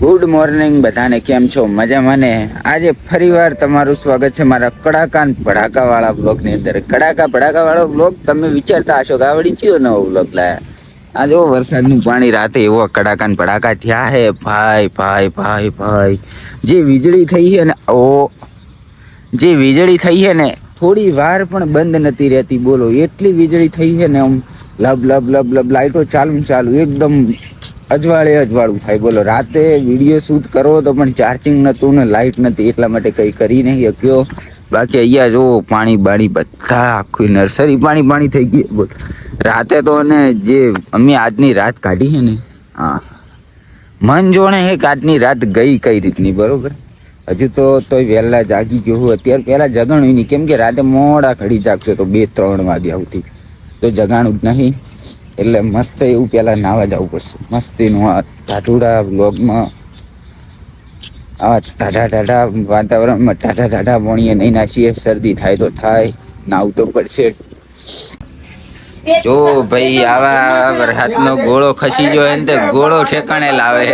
Good morning બધાને, કેમ છો? મજામાં ને? આજે ફરીવાર તમારું સ્વાગત છે મારા કડાકા ને ભડાકા વાળા બ્લોગ અંદર. કડાકા ભડાકા વાળો બ્લોગ તમે વિચારતા હશો કે આવડી ગયો નવો બ્લોગ લાયા આ જો વરસાદનું પાણી રાતે એવો કડાકા ભડાકા થયા હે. ભાઈ ભાઈ ભાઈ ભાઈ. જે વીજળી થઈ છે ને, ઓ, જે વીજળી થઈ છે ને, થોડી વાર પણ બંધ નથી રહેતી, બોલો. એટલી વીજળી થઈ છે ને આમ, લબ લબ લબ લબ, લાઈટો ચાલુ ચાલુ, એકદમ અજવાળે અજવાળું થાય. બોલો, રાતે વીડિયો શૂટ કરવો તો પણ ચાર્જિંગ નહોતું ને લાઇટ નથી એટલા માટે કંઈ કરી નહીં શક્યો. બાકી અહીંયા જો પાણી બાણી બધા આખી નર્સરી પાણી પાણી થઈ ગઈ બોલ, રાતે તો ને જે અમે આજની રાત કાઢી છે ને, હા. મન જોણે એક આજની રાત ગઈ કઈ રીતની, બરોબર? હજુ તો તોય વહેલા જાગી ગયો હું. અત્યારે પહેલાં જગાણું નહીં. કેમ કે રાતે મોડા ઘડી જાગતો તો બે ત્રણ વાગ્યા સુધી. તો જગાણું જ નહીં. એટલે મસ્ત એવું પહેલા નાવા જવું પડશે. મસ્તીનું આ ટાઢુડા બ્લોગમાં આ ટાઢા ટાઢા વાતાવરણમાં ટાઢા ટાઢા પોણીએ નહીં, નાસીએ, શરદી થાય તો થાય, નાવું પડશે. જો ભાઈ આવા આવા વરસાદનો ગોળો ખસી ગયો એને તો ગોળો ઠેકાણે લાવે.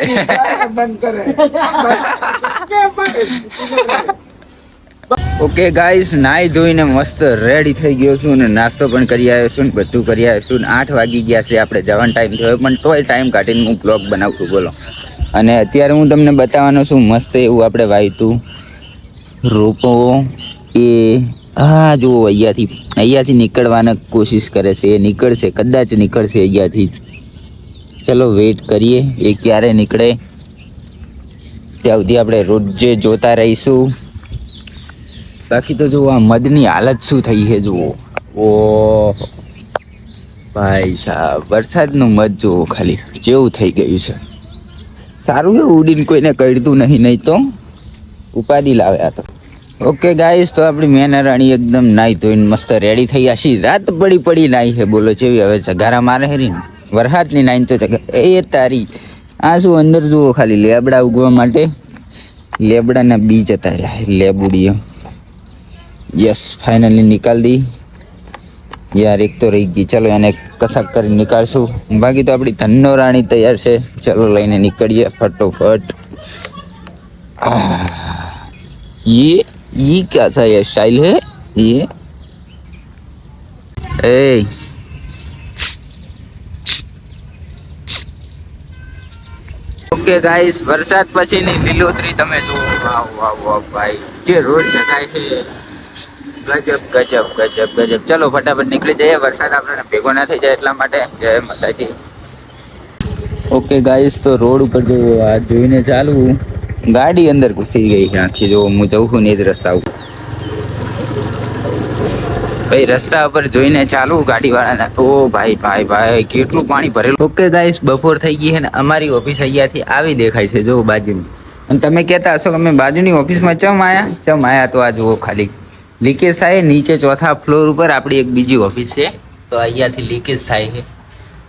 ઓકે ગાઈસ નાહી ધોઈને મસ્ત રેડી થઈ ગયો છું ને નાસ્તો પણ કરી આવ્યો છું ને બધું કરી આવ્યો છું ને આઠ વાગી ગયા છે, આપણે જવાનો ટાઈમ થયો પણ તોય ટાઈમ કાઢીને હું બ્લોગ બનાવું બોલો. અને અત્યારે હું તમને બતાવવાનો છું, મસ્ત એવું આપણે વાયતું રોપો. એ, હા, જુઓ, અહીંયાથી અહીંયાથી નીકળવાની કોશિશ કરે છે, એ નીકળશે, કદાચ નીકળશે અહીંયાથી જ. ચલો વેઇટ કરીએ, એ ક્યારે નીકળે. ત્યાં સુધી આપણે રોજે જોતા રહીશું. બાકી તો જુઓ આ મધની હાલત શું થઈ છે જુઓ. ઓ ભાઈ સાહેબ, વરસાદનું મધ જુઓ ખાલી, જેવું થઈ ગયું છે. સારું છે, ઉડીને કોઈને કઢતું નહીં નહીં તો? ઉપાધિ લાવ્યા તો. ઓકે ગાઈસ તો આપણી મેનારાણી એકદમ નાહી ધોઈને મસ્ત રેડી થઈ આશી રાત પડી પડી નાહી છે, બોલો જેવી હવે ઝઘારા મારે હરી ને, વરસાદની નાઈન તો એ તારી, આ શું અંદર જુઓ ખાલી, લેબડા ઉગવા માટે? લેબડાના બીજ હતા રહ્યા લેબુડીઓ યસ ફાઇનલી નિકાલ દી યાર એક તો રહી ગઈ ચલો એને કસાક કરી નિકાળશું બાકી તો આપણી ધનનો રાણી તૈયાર છે ચલો લઈને નીકળીએ ફટોફટ આહ, ये ये क्या था ये स्टाइल है ये ए ઓકે ગાઈસ વરસાદ પછીની લીલોતરી તમે જુઓ વાવ વાવ વાવ ભાઈ જે રોડ જગાય છે ગજબ ગજબ ગજબ ગજબ. ચલો, ફટાફટ નીકળી જઈએ. વરસાદ આપણને ભેગો ના થઈ જાય એટલા માટે જય માતાજી. ઓકે ગાઈસ તો રોડ ઉપર જો આ જોઈને ચાલવું, ગાડી અંદર ઘૂસી ગઈ છે આખી. જો હું જઉં છું ને એ જ રસ્તા ઉપર. ભાઈ, રસ્તા ઉપર જોઈને ચાલુ ગાડી વાળાને ઓ ભાઈ ભાઈ ભાઈ, કેટલું પાણી ભરેલું. ઓકે ગાઈસ બપોર થઈ ગઈ છે ને અમારી ઓફિસ અહીંયાથી આવી દેખાય છે, જો બાજુની. અને તમે કહેતા હશો કે અમે બાજુની ઓફિસમાં ચમ આયા? ચમ આયા તો આ જુઓ ખાલી. લીકેજ થાય નીચે ચોથા ફ્લોર ઉપર આપણી એક બીજી ઓફિસ છે. તો અહીંયાથી લીકેજ થાય છે.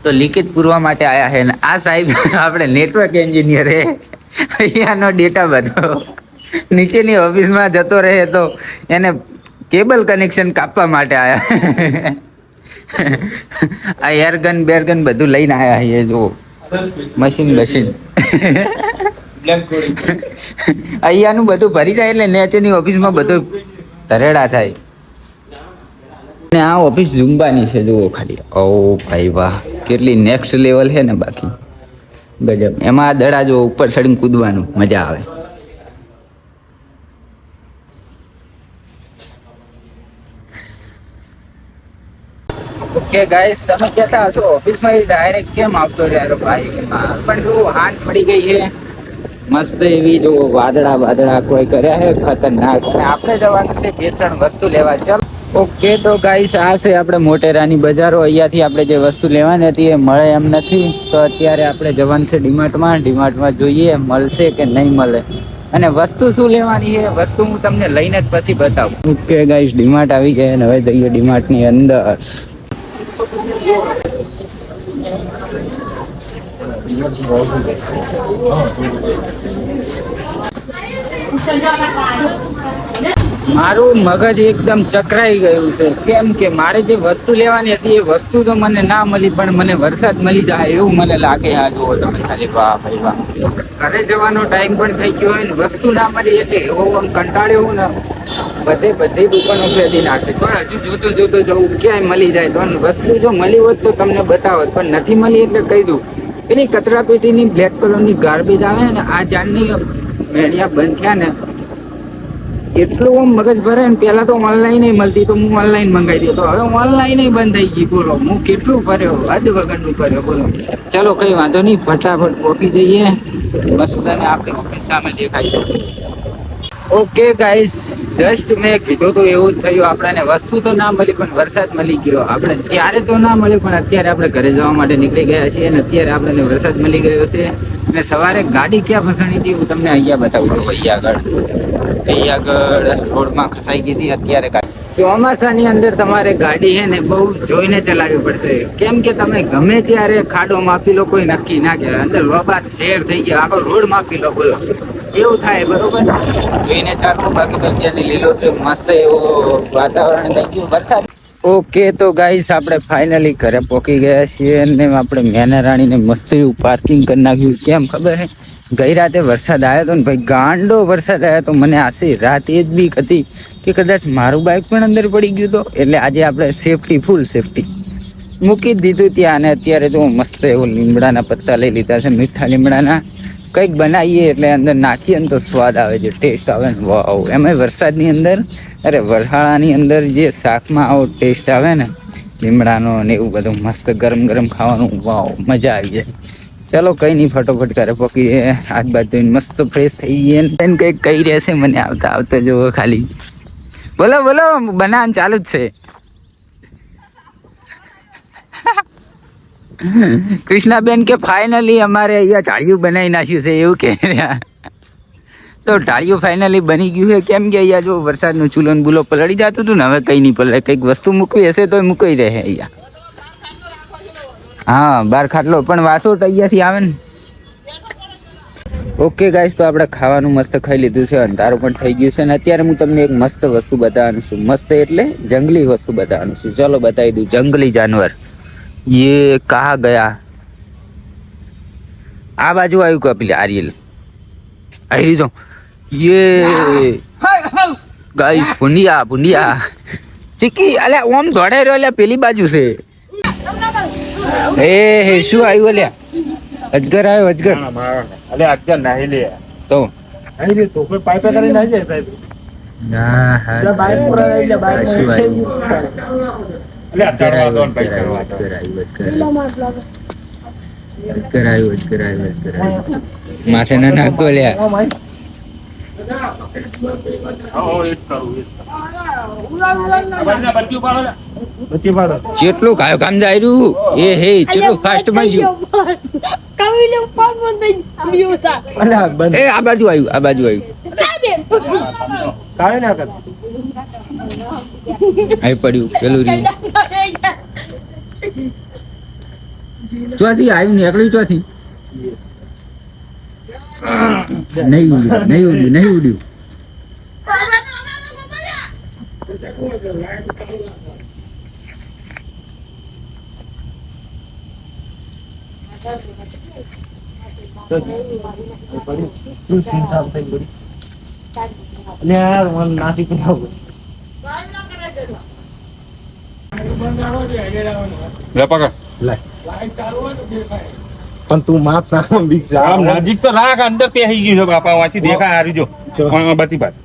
તો લીકેજ પૂરવા માટે આયા છે. ને આ સાહેબ આપણે નેટવર્ક એન્જિનિયર હે અહીંયાનો ડેટા બધો નીચેની ઓફિસમાં જતો રહે તો એને કેબલ કનેક્શન કાપવા માટે આયા આ એરગન બેરગન બધું લઈને આયા છે જો મશીન મશીન અહીંયાનું બધું ભરી જાય એટલે નેચરની ઓફિસમાં બધું ધરેડા થાય. ને આ ઓફિસ ઝુંબાની છે જુઓ ખાલી. ઓ ભાઈ વાહ કેટલી નેક્સ્ટ લેવલ છે ને બાકી. ગજબ. એમાં આ દડા જો ઉપર ચડીને કૂદવાનું. મજા આવે. કે ગાઈસ તમે કહેતા હશો ઓફિસમાં ડાયરેક્ટ કેમ આવતો રહ્યો? ભાઈ પણ જો હાથ પડી ગઈ છે. મસ્ત એવી જો વાદળા વાદળા કોઈ કર્યા છે ખતરનાક. અને આપણે જવાનું છે બે ત્રણ વસ્તુ લેવા. ચાલ. ઓકે તો ગાઈસ આ છે આપણે મોટેરાની બજારો. અહીંયાથી આપણે જે વસ્તુ લેવાની હતી એ મળે એમ નથી. તો અત્યારે આપણે જવાનું છે ડીમાર્ટમાં. ડીમાર્ટમાં જોઈએ, મળશે કે નહીં મળે. અને વસ્તુ શું લેવાની છે? વસ્તુ હું તમને લઈને જ પછી બતાવું. ઓકે ગાઈસ ડીમાર્ટ આવી ગયા અને હવે જઈએ ડીમાર્ટની અંદર. મારું મગજ એકદમ ચકરાઈ ગયું છે. કેમ કે મારે જે વસ્તુ લેવાની હતી, એ વસ્તુ તો મને ના મળી, પણ મને વરસાદ મળી જાય એવું મને લાગે આ જુઓ તમે ખાલી. વાહ ભાઈ વાહ. ઘરે જવાનો ટાઈમ પણ થઈ ગયો હોય ને, વસ્તુ ના મળી એટલે એવો આમ કંટાળ્યો ને, બધે બધી દુકાનો ફેરી નાખે. પણ હજુ જોતો જોતો જવું, ક્યાંય મળી જાય. તો વસ્તુ જો મળી હોત તો તમને બતાવત, પણ નથી મળી એટલે કહી દઉં. પેલી કચરા પેટીની બ્લેક કલરની ગાર્બેજ આવે ને આ જાનની મેળિયા બંધ થયા ને, એટલું આમ મગજ ભરે ને પેલા તો ઓનલાઈન મળતી, તો હું ઓનલાઈન મંગાવી દીધો. હવે ઓનલાઈન બંધ થઈ ગઈ, બોલો. હું કેટલું ભર્યો? હદ વગરનું ભર્યો, બોલો. ચલો, કઈ વાંધો નહીં. ફટાફટ પહોંચી જઈએ. મસ્ત આપણી ઓફિસ સામે દેખાય છે ઓકે ગાઈસ જસ્ટ મેં કીધું તો એવું જ થયું. આપણને વસ્તુ તો ના મળી પણ વરસાદ મળી ગયો. આપણે ત્યારે તો ના મળ્યો પણ અત્યારે આપણે ઘરે જવા માટે નીકળી ગયા છીએ અને અત્યારે આપણને વરસાદ મળી ગયો છે. અને સવારે ગાડી ક્યાં ફસાણી હતી હું તમને અહીંયા બતાવું. છું અહીંયા આગળ. અહીંયા આગળ રોડમાં ખસાઈ ગઈ હતી અત્યારે ચોમાસાની અંદર તમારે ગાડી છે ને બહુ જોઈને ચલાવવી પડશે. કેમ કે તમે ગમે ત્યારે ખાડો માપી લો કોઈ નક્કી ના કહેવાય. અંદર લોબા શેર થઈ ગયા. આખો રોડ માપી લો બોલો. એવું થાય બરોબર? જોઈને ચાલવું બાકી તો અત્યારે લીલોતરી મસ્ત એવું વાતાવરણ થઈ ગયું વરસાદ. ઓકે તો ગાઈસ આપણે ફાઇનલી ઘરે પહોંચી ગયા છીએ અને આપણે મેના રાણીને મસ્ત એવું પાર્કિંગ કરી નાખ્યું. કેમ ખબર હે? ગઈ રાતે વરસાદ આવ્યો હતો ને ભાઈ ગાંડો વરસાદ આવ્યો તો મને આશી રાત એ જ બીક હતી કે કદાચ મારું બાઇક પણ અંદર પડી ગયું તો. એટલે આજે આપણે સેફટી ફૂલ સેફટી મૂકી દીધું ત્યાં અને અત્યારે તો મસ્ત એવો લીમડાના પત્તા લઈ લીધા છે મીઠા લીમડાના. કંઈક બનાવીએ એટલે અંદર નાખીએ ને તો સ્વાદ આવે છે ટેસ્ટ આવે ને વાવ એમાંય વરસાદની અંદર, અરે વરસાળાની અંદર જે શાકમાં આવો ટેસ્ટ આવે ને, લીમડાનો ને એવું બધું મસ્ત ગરમ ગરમ ખાવાનું વાવ મજા આવી જાય. ચલો કંઈ નહીં, ફટોફટ કરે પકીએ, હાથ બાદ ધોઈને મસ્ત ફ્રેશ થઈ ગઈએ ને. કંઈક કહી રહેશે મને આવતા આવતા જુઓ ખાલી. બોલો બોલો બનાવવાનું ચાલુ જ છે. કૃષ્ણાબેન કે ફાઇનલી અમારે અહીંયા ઢાળિયું બનાવી નાખ્યું છે, એવું કે રહ્યા. તો ઢાળિયું ફાઇનલી બની ગયું છે. કેમ કે અહીંયા જો વરસાદનું ચૂલો ને બુલો પલળી જતું હતું ને, હવે કંઈ નહીં પલળે. કંઈક વસ્તુ મૂકવી હશે તો મૂકાઈ રહે અહીંયા. હા, બાર ખાટલો. પણ વાસોટ અહીંયાથી આવે ને. ઓકે ગાઈસ તો આપણે ખાવાનું મસ્ત ખાઈ લીધું છે અંધારું પણ થઈ ગયું છે. અને અત્યારે હું તમને એક મસ્ત વસ્તુ બતાવવાનું છું. મસ્ત એટલે જંગલી વસ્તુ બતાવવાનું છું. ચલો બતાવી દઉં. જંગલી જાનવર. ये कहा ગયા આ બાજુ આવ્યું કપિલ આર્યલ આવી જો ये ગાઈસ ભુંડિયા ભુંડિયા ચીકી અલે ઓમ દોડે રહ્યો અલ્યા પેલી બાજુ છે એ હે શું આવ્યું અલ્યા અજગર આવ્યો અજગર અલે અત્યારે નાહી લે તો નાહી લે તો કોઈ પાઇપે કરી નાહી જાય પાઇપે ના હા એટલે બાઈક પર આવી જાય, બાઈક માથે ના નાખતો લ્યા. એ. કેટલું કાયો કામ જાય રહ્યું હે કેટલું ફાસ્ટમાં ગયું આ એ આ બાજુ આવ્યું આ બાજુ આવ્યું. Sabi! ના કર. અહીં પડ્યું પેલું રહ્યું. ચોથી આવ્યું નીકળ્યું ચોથી. નહીં ઉડ્યું નહીં ઉડ્યું નહીં ઉડ્યું. નાખી તો પણ તું માફ ના બીક આમ નજીક તો રાખ અંદર પેહી ગયું છે બાપા વાંચી દેખાય આ રીજો જો. બધી બાત.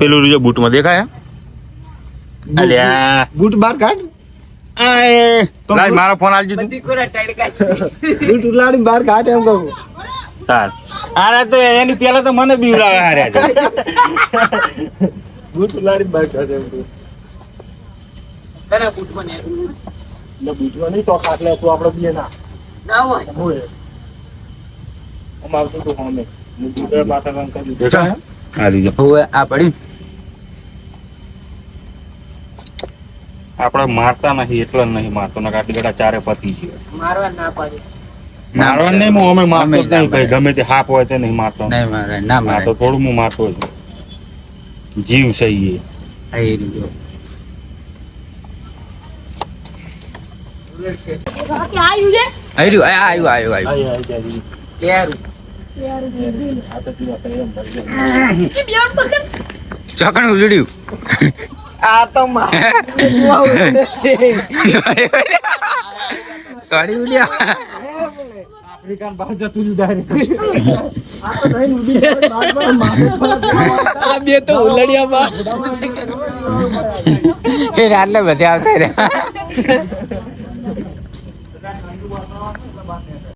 પેલું રીજો બૂટમાં દેખાય અલ્યા. બૂટ બાર કાઢ. લાજ મારો ફોન આલજી તું. બૂટ ઉલાડી બાર કાઢ એમ કહું. તાર. અરે તો એની પેલા તો મને બી ઉડાવે હાર્યા છે. બૂટ ઉલાડી બાર કાઢ એમ કહું. એટલે બૂટમાં નહીં તો ખાટલે તું આપણે બે ના. હોય. આમ આવતું તું સામે હું બૂટે કામ કરી દેખાય આ રીજો હવે આ પડ્યું આપણે મારતા નહીં એટલે જ નહીં મારતો. ના આટલી ગડા ચારે પતિ છે. ના મારવા નહીં હું અમે મારતો જ નહીં ભાઈ. ગમે તે હાપ હોય તે નહીં મારતો. નહીં મારે ના મારે તો થોડું હું મારતો છું જીવ છે એ આ એ રહ્યો. બાકી આયુ છે આ રહ્યું. આ આવ્યું આવ્યું આવ્યું આઈ આઈ જાય આ તો ભરી જાય. કે બેડ પર કે ચોકણ ઉલડ્યું. ગાડી ઉડ્યા આફ્રિકાન બહાર જતું આ બે તો ઉલડ્યા બા. એ રાતલે બધે આવતા રહ્યા.